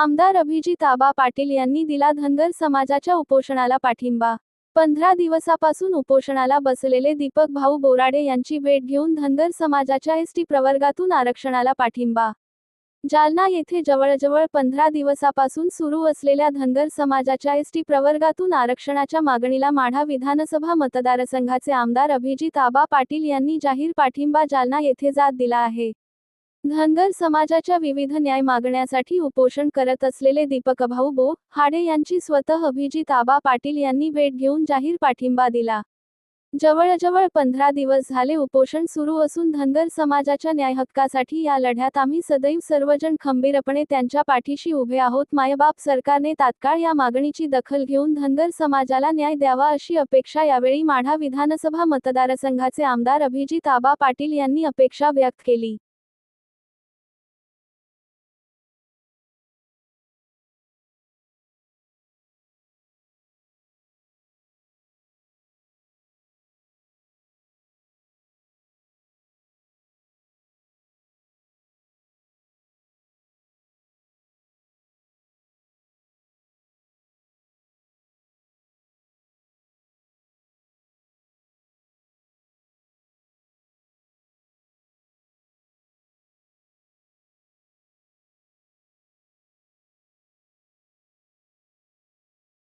आमदार अभिजित आबा पाटील यांनी दिला धनगर समाजाच्या उपोषणाला पाठिंबा. पंधरा दिवसापासून उपोषणाला बसलेले दीपक भाऊ बोराडे यांची भेट घेऊन धनगर समाजाच्या एसटी प्रवर्गातून आरक्षणाला पाठिंबा. जालना येथे जवळजवळ पंधरा दिवसापासून सुरू असलेल्या धनगर समाजाच्या एसटी प्रवर्गातून आरक्षणाच्या मागणीला माढा विधानसभा मतदारसंघाचे आमदार अभिजित आबा पाटील यांनी जाहीर पाठिंबा जालना येथे जात दिला आहे. धनगर समाजाच्या विविध न्याय मागण्यासाठी उपोषण करत असलेले दीपकभाऊ बो हाडे यांची स्वतः अभिजित आबा पाटील यांनी भेट घेऊन जाहीर पाठिंबा दिला. जवळजवळ पंधरा दिवस झाले उपोषण सुरू असून धनगर समाजाच्या न्यायहक्कासाठी या लढ्यात आम्ही सदैव सर्वजण खंबीरपणे त्यांच्या पाठीशी उभे आहोत. मायबाप सरकारने तात्काळ या मागणीची दखल घेऊन धनगर समाजाला न्याय द्यावा अशी अपेक्षा यावेळी माढा विधानसभा मतदारसंघाचे आमदार अभिजित आबा पाटील यांनी अपेक्षा व्यक्त केली.